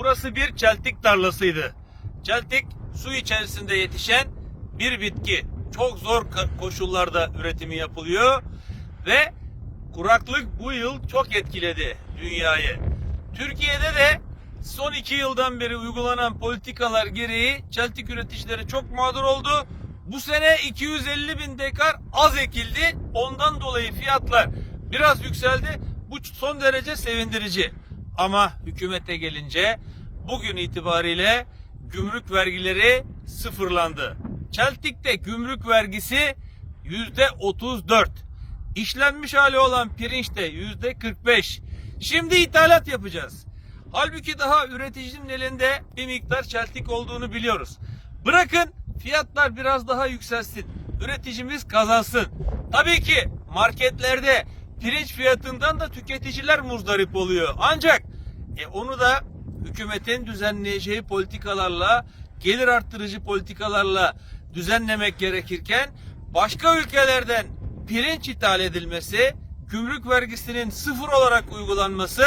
Burası bir çeltik tarlasıydı. Çeltik su içerisinde yetişen bir bitki. Çok zor koşullarda üretimi yapılıyor ve kuraklık bu yıl çok etkiledi dünyayı. Türkiye'de de son iki yıldan beri uygulanan politikalar gereği çeltik üreticileri çok mağdur oldu. Bu sene 250 bin dekar az ekildi. Ondan dolayı fiyatlar biraz yükseldi. Bu son derece sevindirici. Ama hükümete gelince bugün itibariyle gümrük vergileri sıfırlandı. Çeltik'te gümrük vergisi yüzde 34. İşlenmiş hali olan pirinçte yüzde 45. Şimdi ithalat yapacağız. Halbuki daha üreticinin elinde bir miktar çeltik olduğunu biliyoruz. Bırakın fiyatlar biraz daha yükselsin. Üreticimiz kazansın. Tabii ki marketlerde pirinç fiyatından da tüketiciler muzdarip oluyor. Ancak e, onu da hükümetin düzenleyeceği politikalarla, gelir arttırıcı politikalarla düzenlemek gerekirken başka ülkelerden pirinç ithal edilmesi, gümrük vergisinin sıfır olarak uygulanması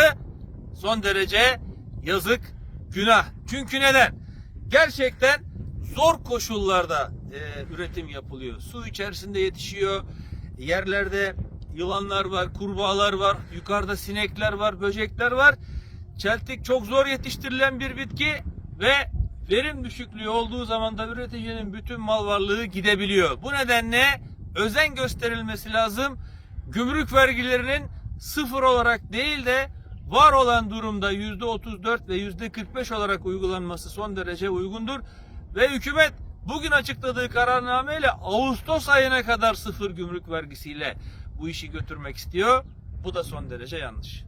son derece yazık, günah. Çünkü neden? Gerçekten zor koşullarda e, üretim yapılıyor. Su içerisinde yetişiyor. Yerlerde yılanlar var, kurbağalar var, yukarıda sinekler var, böcekler var. Çeltik çok zor yetiştirilen bir bitki ve verim düşüklüğü olduğu zaman da üreticinin bütün mal varlığı gidebiliyor. Bu nedenle özen gösterilmesi lazım. Gümrük vergilerinin sıfır olarak değil de var olan durumda yüzde 34 ve yüzde 45 olarak uygulanması son derece uygundur. Ve hükümet bugün açıkladığı kararnameyle Ağustos ayına kadar sıfır gümrük vergisiyle bu işi götürmek istiyor. Bu da son derece yanlış.